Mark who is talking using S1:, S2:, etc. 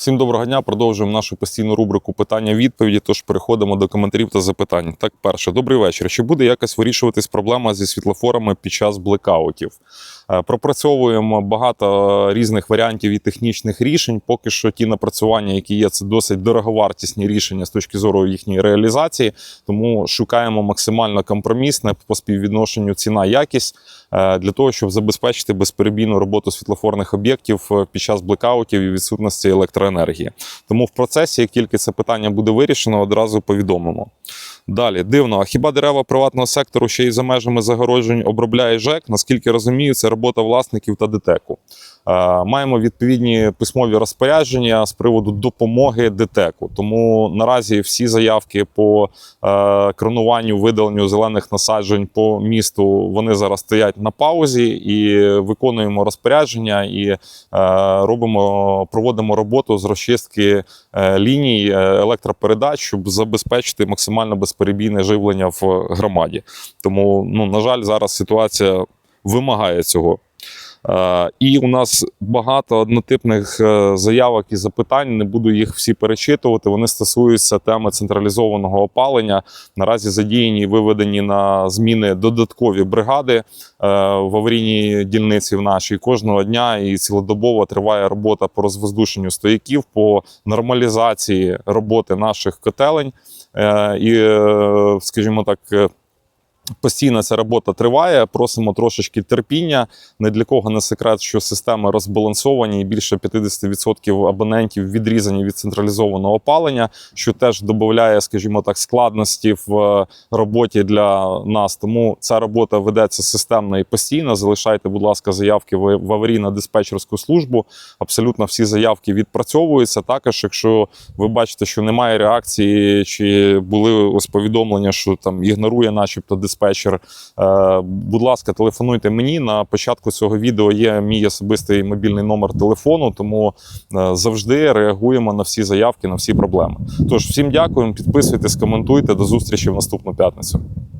S1: Всім доброго дня. Продовжуємо нашу постійну рубрику питання-відповіді. Тож переходимо до коментарів та запитань. Так, перше, добрий вечір. Чи буде якось вирішуватись проблема зі світлофорами під час блекаутів? Е, Пропрацьовуємо багато різних варіантів і технічних рішень. Поки що ті напрацювання, які є, це досить дороговартісні рішення з точки зору їхньої реалізації. Тому шукаємо максимально компромісне по співвідношенню ціна-якість е, для того, щоб забезпечити безперебійну роботу світлофорних об'єктів е, під час блекаутів і відсутності електроенергії. Тому в процесі, як тільки це питання буде вирішено, одразу повідомимо. Далі дивно, а хіба дерева приватного сектору ще й за межами загороджень обробляє ЖЕК? Наскільки розумію, це робота власників та ДТЕКу. Е, Маємо відповідні письмові розпорядження з приводу допомоги ДТЕКу. Тому наразі всі заявки по е, кронуванню, видаленню зелених насаджень по місту вони зараз стоять на паузі і виконуємо розпорядження і е, робимо, проводимо роботу з розчистки ліній електропередач, щоб забезпечити максимально безперебійне живлення в громаді. Тому, ну на жаль, зараз ситуація вимагає цього. Е, І у нас багато однотипних е, заявок і запитань. Не буду їх всі перечитувати. Вони стосуються теми централізованого опалення. Наразі задіяні і виведені на зміни додаткові бригади е, в аварійній дільниці в нашій. Кожного дня і цілодобово триває робота по розвоздушенню стояків, по нормалізації роботи наших котелень. І, скажімо так. Постійно ця робота триває. Просимо трошечки терпіння. Не для кого не секрет, що системи розбалансовані, і більше 50% абонентів відрізані від централізованого опалення, що теж додає, скажімо так, складності в е, роботі для нас. Тому ця робота ведеться системно і постійно. Залишайте, будь ласка, заявки в аварійно-диспетчерську службу. Абсолютно всі заявки відпрацьовуються. Також, якщо ви бачите, що немає реакції, чи були ось повідомлення, що там ігнорує, начебто, диспетчер. Е, будь ласка, телефонуйте мені. На початку цього відео є мій особистий мобільний номер телефону, тому е, завжди реагуємо на всі заявки, на всі проблеми. Тож всім дякуємо, підписуйтесь, коментуйте. До зустрічі в наступну п'ятницю.